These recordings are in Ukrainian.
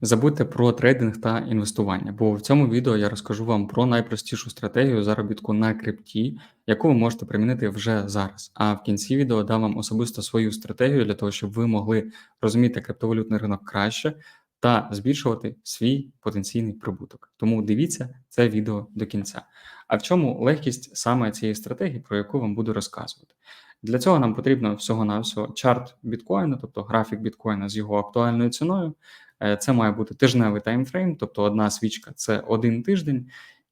Забудьте про трейдинг та інвестування, бо в цьому відео я розкажу вам про найпростішу стратегію заробітку на крипті, яку ви можете примінити вже зараз. А в кінці відео дам вам особисто свою стратегію для того, щоб ви могли розуміти криптовалютний ринок краще та збільшувати свій потенційний прибуток. Тому дивіться це відео до кінця. А в чому легкість саме цієї стратегії, про яку вам буду розказувати? Для цього нам потрібно всього-навсього чарт біткоїна, тобто графік біткоїна з його актуальною ціною. Е, це має бути тижневий таймфрейм, тобто одна свічка це один тиждень,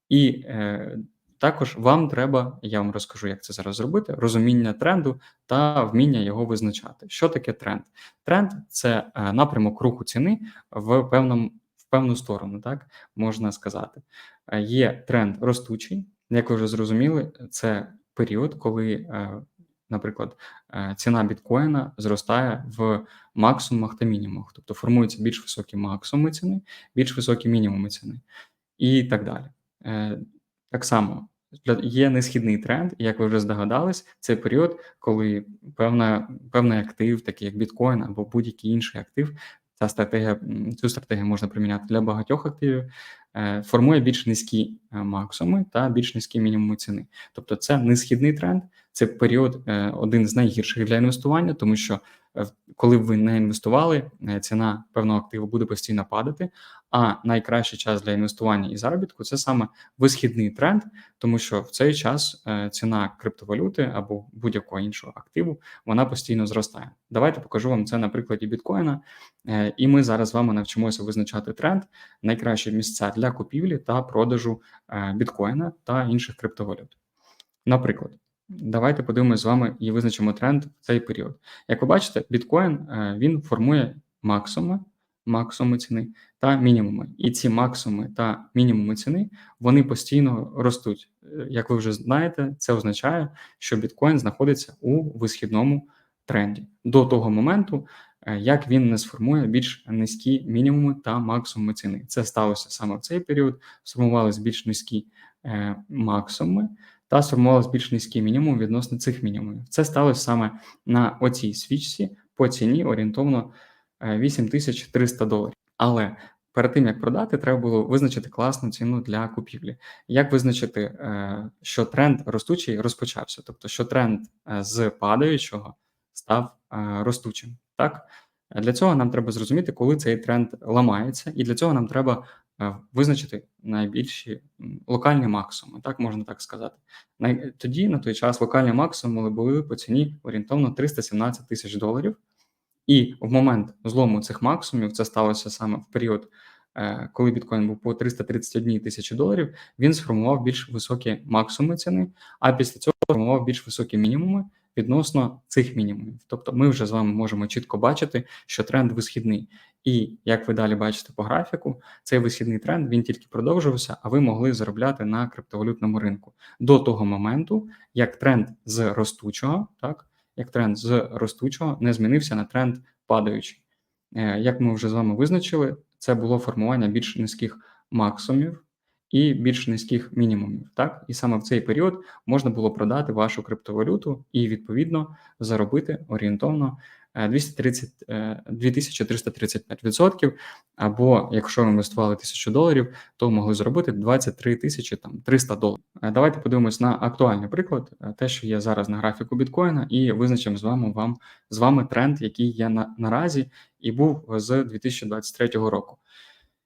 і е, також вам треба, я вам розкажу, як це зараз зробити, розуміння тренду та вміння його визначати. Що таке тренд? Тренд це е, напрямок руху ціни в певному в певну сторону, так можна сказати. Є тренд ростучий, як ви вже зрозуміли, це період, коли. Наприклад, е, ціна біткоїна зростає в максимумах та мінімумах, тобто формуються більш високі максимуми ціни, більш високі мінімуми ціни. І так далі. Е, так само є несхідний тренд, як ви вже здогадались, це період, коли певна, певний актив, такий як біткоін або будь-який інший актив, ця стратегія, цю стратегію можна приміняти для багатьох активів, формує більш низькі максимуми та більш низькі мінімуми ціни. Тобто це несхідний тренд, це період е, один з найгірших для інвестування, тому що е, коли ви не інвестували, е, ціна певного активу буде постійно падати. А найкращий час для інвестування і заробітку це саме висхідний тренд, тому що в цей час ціна криптовалюти або будь-якого іншого активу вона постійно зростає. Давайте покажу вам це на прикладі біткоїна, і ми зараз з вами навчимося визначати тренд, найкращі місця для купівлі та продажу біткоїна та інших криптовалют. Наприклад. Давайте подивимося з вами і визначимо тренд в цей період. Як ви бачите, біткоін е, він формує максимуми, максимуми ціни та мінімуми. І ці максимуми та мінімуми ціни вони постійно ростуть. Е, як ви вже знаєте, це означає, що біткоін знаходиться у висхідному тренді до того моменту, е, як він не сформує більш низькі мінімуми та максимуми ціни. Це сталося саме в цей період. Сформувалися більш низькі максимуми та сформувалось більш низький мінімум відносно цих мінімумів. Це сталося саме на оцій свічці по ціні орієнтовно 8300 е, доларів. Але перед тим як продати, треба було визначити класну ціну для купівлі. Як визначити, е, що тренд ростучий розпочався, тобто що тренд е, з падаючого став ростучим, так? Для цього нам треба зрозуміти, коли цей тренд ламається, і для цього нам треба Е, визначити найбільші локальні максимуми, так можна так сказати. Тоді на той час локальні максимуми були по ціні орієнтовно 317 тисяч доларів, і в момент злому цих максимумів це сталося саме в період. Е, коли біткоін був по 331 тисячі доларів, він сформував більш високі максимуми ціни, а після цього сформував більш високі мінімуми, відносно цих мінімумів. Тобто ми вже з вами можемо чітко бачити, що тренд висхідний. І як ви далі бачите по графіку, цей висхідний тренд він тільки продовжувався, а ви могли заробляти на криптовалютному ринку до того моменту, як тренд з ростучого, так як тренд з ростучого не змінився на тренд падаючий. Е, як ми вже з вами визначили, це було формування більш низьких максимумів і більш низьких мінімумів. Так, і саме в цей період можна було продати вашу криптовалюту і відповідно заробити орієнтовно 230, е, 2335%, е, Або якщо ви інвестували 1000 доларів, то могли зробити 23 тисячі там 300 доларів. Е, давайте подивимось на актуальний приклад, те, що є зараз на графіку біткоїна, і визначимо з вами вам з вами тренд, який є на наразі, і був з 2023 року.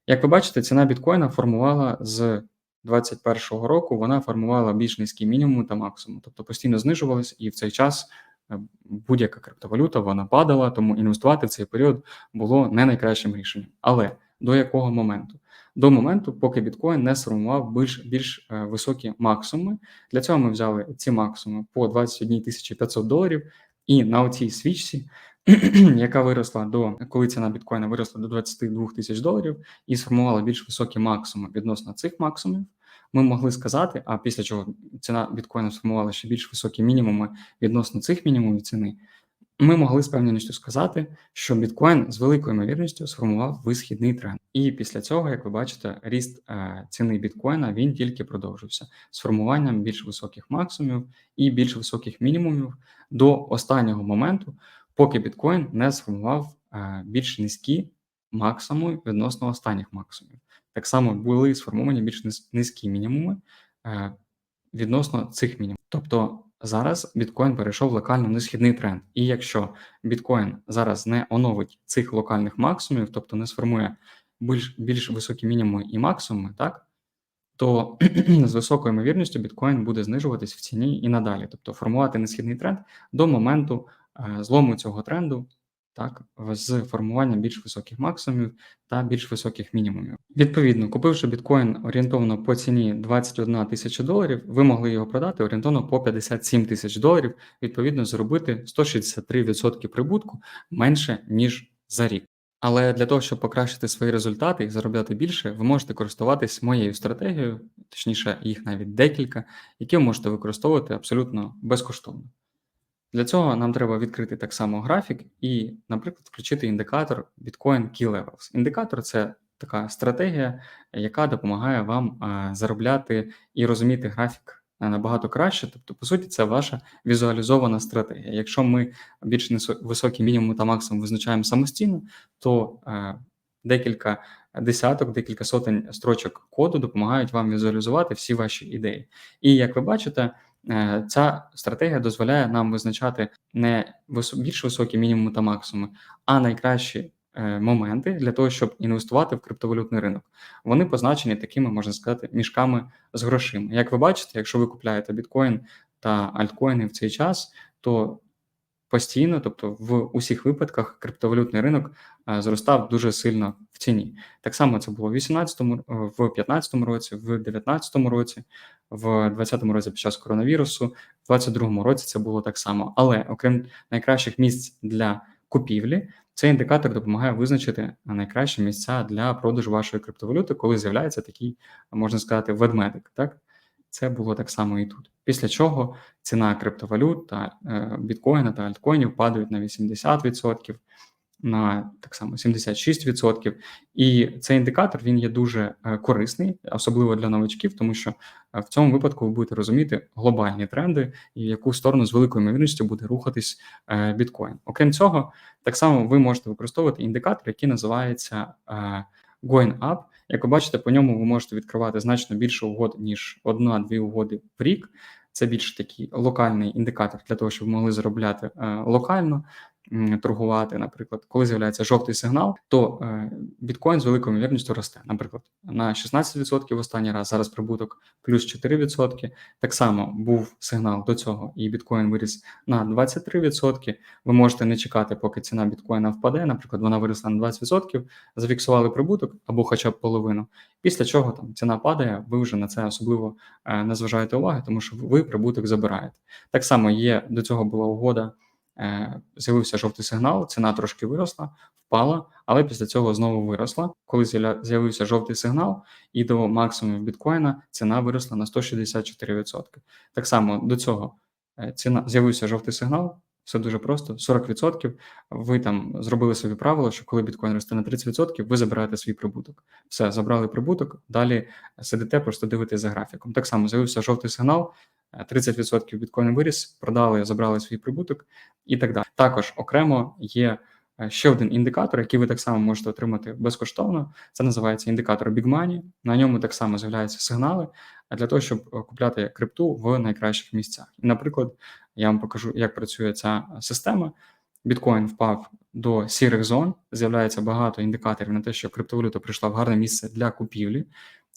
Як ви бачите, ціна біткоїна формувала з 2021 року, вона формувала більш низький мінімум та максимум, тобто постійно знижувалась, і в цей час е, будь-яка криптовалюта вона падала, тому інвестувати в цей період було не найкращим рішенням. Але до якого моменту? До моменту, поки біткоін не сформував більш більш е, високі максимуми. Для цього ми взяли ці максимуми по 21 500 доларів, і на оцій свічці яка виросла до коли ціна біткоїна виросла до 22 тисяч доларів і сформувала більш високі максимуми відносно цих максимумів. Ми могли сказати, а після чого ціна біткоїна сформувала ще більш високі мінімуми відносно цих мінімумів ціни. Ми могли з певністю сказати, що біткоін з великою ймовірністю сформував висхідний тренд. І після цього, як ви бачите, ріст е, ціни біткоїна він тільки продовжився з формуванням більш високих максимумів і більш високих мінімумів до останнього моменту, поки біткоін не сформував е, більш низькі максимуми відносно останніх максимумів. Так само були сформовані більш низькі мінімуми е, відносно цих мінімумів. Тобто зараз біткоін перейшов в локально несхідний тренд. І якщо біткоін зараз не оновить цих локальних максимумів, тобто не сформує більш, більш високі мінімуми і максимуми, так, то з високою ймовірністю біткоін буде знижуватись в ціні і надалі, тобто формувати несхідний тренд до моменту злому цього тренду, так, з формуванням більш високих максимумів та більш високих мінімумів. Відповідно, купивши біткоін орієнтовно по ціні 21 тисяча доларів, ви могли його продати орієнтовно по 57 тисяч доларів, відповідно, зробити 163% прибутку менше ніж за рік. Але для того, щоб покращити свої результати і заробляти більше, ви можете користуватись моєю стратегією, точніше, їх навіть декілька, які ви можете використовувати абсолютно безкоштовно. Для цього нам треба відкрити так само графік і, наприклад, включити індикатор Bitcoin Key Levels. Індикатор це така стратегія, яка допомагає вам заробляти і розуміти графік набагато краще. Тобто, по суті, це ваша візуалізована стратегія. Якщо ми більш високі мінімум та максимум визначаємо самостійно, то е, декілька десяток, декілька сотень строчок коду допомагають вам візуалізувати всі ваші ідеї. І як ви бачите, е, ця стратегія дозволяє нам визначати не більш високі мінімуми та максимуми, а найкращі е, моменти для того, щоб інвестувати в криптовалютний ринок. Вони позначені такими, можна сказати, мішками з грошима. Як ви бачите, якщо ви купляєте біткоін та альткоїни в цей час, то постійно, тобто в усіх випадках, криптовалютний ринок е, зростав дуже сильно в ціні. Так само це було в 18-му, е, в 15-му році, в 19-му році, в 20-му році під час коронавірусу, в 22-му році це було так само. Але окрім найкращих місць для купівлі, цей індикатор допомагає визначити найкращі місця для продажу вашої криптовалюти, коли з'являється такий, можна сказати, ведмедик. Так це було так само і тут. Після чого ціна криптовалют та е, біткоїна та альткоїнів падають на 80%, на так само 76%. І цей індикатор він є дуже е, корисний, особливо для новачків, тому що е, в цьому випадку ви будете розуміти глобальні тренди і в яку сторону з великою ймовірністю буде рухатись біткоін. Окрім цього, так само ви можете використовувати індикатор, який називається Going Up. Як ви бачите, по ньому ви можете відкривати значно більше угод, ніж одна-дві угоди в рік. Це більш такий локальний індикатор для того, щоб ви могли заробляти е, локально, торгувати. Наприклад, коли з'являється жовтий сигнал, то е, біткоін з великою ймовірністю росте. Наприклад, на 16% в останній раз, зараз прибуток плюс 4%. Так само був сигнал до цього, і біткоін виріс на 23%. Ви можете не чекати, поки ціна біткоїна впаде. Наприклад, вона виросла на 20%, зафіксували прибуток або хоча б половину. Після чого там ціна падає, ви вже на це особливо е, не зважаєте уваги, тому що ви прибуток забираєте. Так само є до цього була угода. Е, З'явився жовтий сигнал, ціна трошки виросла, впала, але після цього знову виросла. Коли з'явився жовтий сигнал, і до максимумів біткоїна ціна виросла на 164%. Так само до цього е, ціна з'явився жовтий сигнал. Все дуже просто: 40%. Ви там зробили собі правило, що коли біткоін росте на 30%, ви забираєте свій прибуток. Все, забрали прибуток, далі сидите, просто дивитесь за графіком. Так само з'явився жовтий сигнал, 30% біткоін виріс, продали, забрали свій прибуток і так далі. Також окремо є е, ще один індикатор, який ви так само можете отримати безкоштовно. Це називається індикатор Big Money. На ньому так само з'являються сигнали для того, щоб е, купляти крипту в найкращих місцях. Наприклад, я вам покажу, як працює ця система. Біткоін впав до сірих зон, з'являється багато індикаторів на те, що криптовалюта прийшла в гарне місце для купівлі.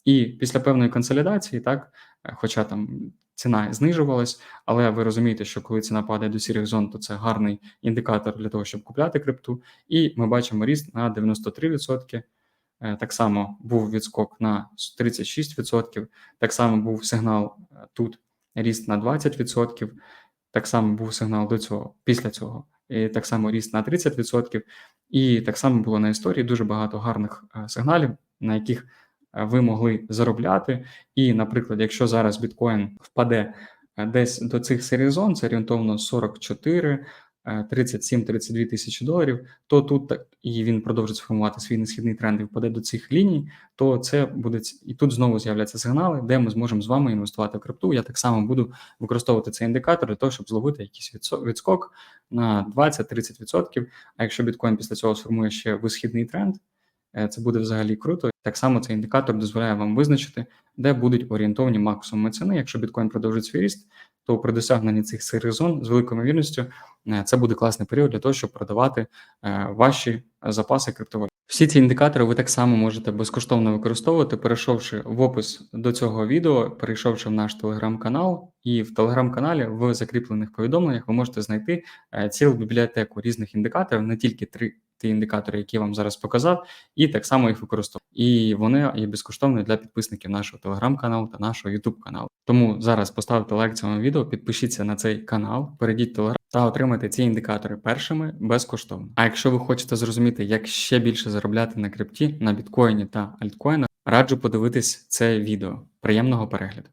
І після певної консолідації, так, е, хоча там ціна знижувалась, але ви розумієте, що коли ціна падає до сірих зон, то це гарний індикатор для того, щоб купляти крипту. І ми бачимо ріст на 93%. Е, Так само був відскок на 36%, так само був сигнал е, тут ріст на 20%, так само був сигнал до цього, після цього, і так само ріст на 30%. І так само було на історії дуже багато гарних сигналів, на яких ви могли заробляти. І, наприклад, якщо зараз біткоін впаде е, десь до цих серій зон, це орієнтовно 44, е, 37-32 тисячі доларів, то тут і він продовжить сформувати свій несхідний тренд і впаде до цих ліній, то це буде і тут знову з'являться сигнали, де ми зможемо з вами інвестувати в крипту. Я так само буду використовувати цей індикатор для того, щоб зловити якийсь відскок на 20-30%. А якщо біткоін після цього сформує ще висхідний тренд, Е, Це буде взагалі круто. Так само цей індикатор дозволяє вам визначити, де будуть орієнтовні максимуми ціни. Якщо біткоін продовжить свій ріст, то при досягненні цих сирих зон з великою ймовірністю е, це буде класний період для того, щоб продавати е, ваші запаси криптовалют. Всі ці індикатори ви так само можете безкоштовно використовувати, перейшовши в опис до цього відео, перейшовши в наш телеграм-канал, і в телеграм-каналі в закріплених повідомленнях ви можете знайти е, цілу бібліотеку різних індикаторів, не тільки три ті індикатори, які я вам зараз показав, і так само їх використовувати. І вони є безкоштовною для підписників нашого телеграм-каналу та нашого ютуб каналу. Тому зараз поставте лайк цьому відео, підпишіться на цей канал, перейдіть телеграм та отримати ці індикатори першими безкоштовно. А якщо ви хочете зрозуміти, як ще більше заробляти на крипті, на біткоїні та альткоїнах, раджу подивитись це відео. Приємного перегляду!